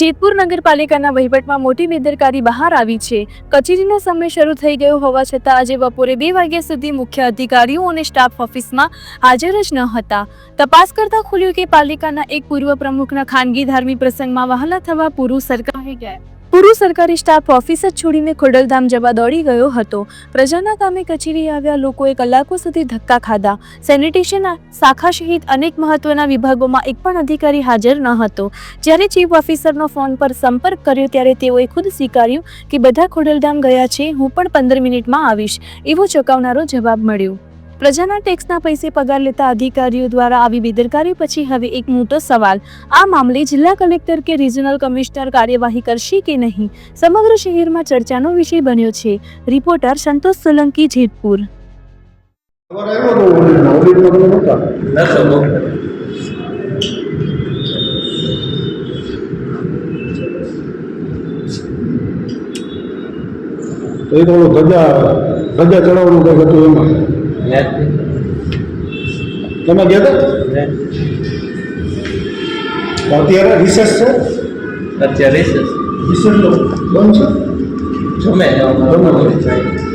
જેતપુર નગરપાલિકાના વહીવટમાં મોટી બેદરકારી બહાર આવી છે. કચેરીનો સમય શરૂ થઈ ગયો હોવા છતાં આજે બપોરે બે વાગ્યા સુધી મુખ્ય અધિકારીઓ અને સ્ટાફ ઓફિસમાં હાજર જ ન હતા. તપાસ કરતા ખુલ્યું કે પાલિકાના એક પૂર્વ પ્રમુખના ખાનગી ધાર્મિક પ્રસંગમાં વહાલા થવા પૂરું સરકારી ગયા. પૂરું સરકારી સ્ટાફ ઓફિસ જ છોડીને ખોડલધામ જવા દોડી ગયો હતો. પ્રજાના કામે કચેરી આવ્યા લોકોએ કલાકો સુધી ધક્કા ખાધા. સેનિટેશન શાખા સહિત અનેક મહત્વના વિભાગોમાં એક પણ અધિકારી હાજર ન હતો. જ્યારે ચીફ ઓફિસરનો ફોન પર સંપર્ક કર્યો ત્યારે તેઓએ ખુદ સ્વીકાર્યું કે બધા ખોડલધામ ગયા છે, હું પણ પંદર મિનિટમાં આવીશ. એવો ચોંકાવનારો જવાબ મળ્યો. પ્રજાના ટેક્સના પૈસે પગાર લેતા અધિકારીઓ દ્વારા આવી બેદરકારી પછી હવે એક મોટો સવાલ. આ મામલે જિલ્લા કલેક્ટર કે રિજનલ કમિશનર કાર્યવાહી કરશે કે નહીં? સમગ્ર શહેરમાં ચર્ચાનો વિષય બન્યો છે. રિપોર્ટર સંતોષ સોલંકી, જેતપુર. ધજા ધજા ચડાવવાનું કંઈક હતું એમાં. તમે ગયા હતા? અત્યારે રિસેસ છે? અત્યારે રિસેસ રિસેસ બંધ છે? જમે બંધ હોય.